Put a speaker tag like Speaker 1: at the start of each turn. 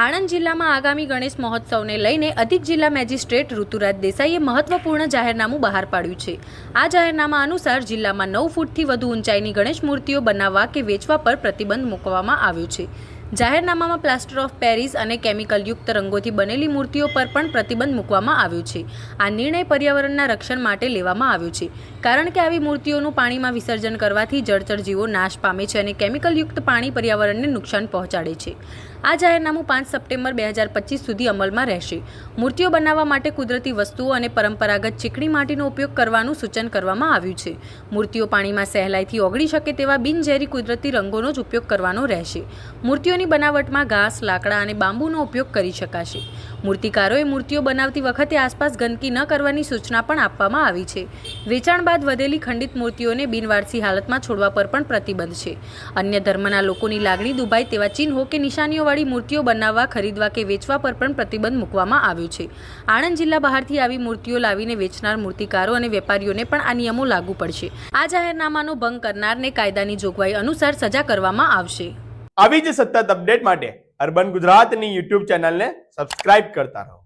Speaker 1: આણંદ જિલ્લામાં આગામી ગણેશ મહોત્સવને લઈને અધિક જિલ્લા મેજિસ્ટ્રેટ ઋતુરાજ દેસાઈએ મહત્વપૂર્ણ જાહેરનામું બહાર પાડ્યું છે. આ જાહેરનામા અનુસાર જિલ્લામાં નવ ફૂટથી વધુ ઊંચાઈની ગણેશ મૂર્તિઓ બનાવવા કે વેચવા પર પ્રતિબંધ મૂકવામાં આવ્યો છે. જાહેરનામામાં પ્લાસ્ટર ઓફ પેરિસ અને કેમિકલયુક્ત રંગોથી બનેલી મૂર્તિઓ પર પણ પ્રતિબંધ મૂકવામાં આવ્યો છે. આ નિર્ણય પર્યાવરણના રક્ષણ માટે લેવામાં આવ્યો છે. કારણ કે આવી મૂર્તિઓનું પાણીમાં વિસર્જન કરવાથી જળચર જીવો નાશ પામે છે અને કેમિકલયુક્ત પાણી પર્યાવરણને નુકસાન પહોંચાડે છે. આ જાહેરનામું પાંચ સપ્ટેમ્બર બે હજાર પચીસ સુધી અમલમાં રહેશે. મૂર્તિઓ બનાવવા માટે કુદરતી વસ્તુઓ અને પરંપરાગત ચીકણી માટીનો ઉપયોગ કરવાનું સૂચન કરવામાં આવ્યું છે. મૂર્તિઓ પાણીમાં સહેલાઈથી ઓગળી શકે તેવા બિનઝેરી કુદરતી રંગોનો જ ઉપયોગ કરવાનો રહેશે. મૂર્તિઓની બનાવટમાં ઘાસ, લાકડા અને બાંબુનો ઉપયોગ કરી શકાશે. મૂર્તિકારોએ મૂર્તિઓ બનાવતી વખતે આસપાસ ગંદકી ન કરવાની સૂચના પણ આપવામાં આવી છે. વેચાણ બાદ વધેલી ખંડિત મૂર્તિઓને બિનવારસી હાલતમાં છોડવા પર પણ પ્રતિબંધ છે. અન્ય ધર્મના લોકોની લાગણી દુભાય તેવા ચિહ્નો કે નિશાનીઓવાળી મૂર્તિઓ બનાવવા, ખરીદવા કે વેચવા પર પણ પ્રતિબંધ મૂકવામાં આવ્યો છે. આણંદ જિલ્લા બહારથી આવી મૂર્તિઓ લાવીને વેચનાર મૂર્તિકારો અને વેપારીઓને પણ આ નિયમો લાગુ પડશે. આ જાહેરનામાનો ભંગ કરનારને કાયદાની જોગવાઈ અનુસાર સજા કરવામાં આવશે.
Speaker 2: આવી જ સતત અપડેટ માટે અર્બન ગુજરાતની યુટ્યુબ ચેનલને સબસ્ક્રાઇબ કરતા રહો.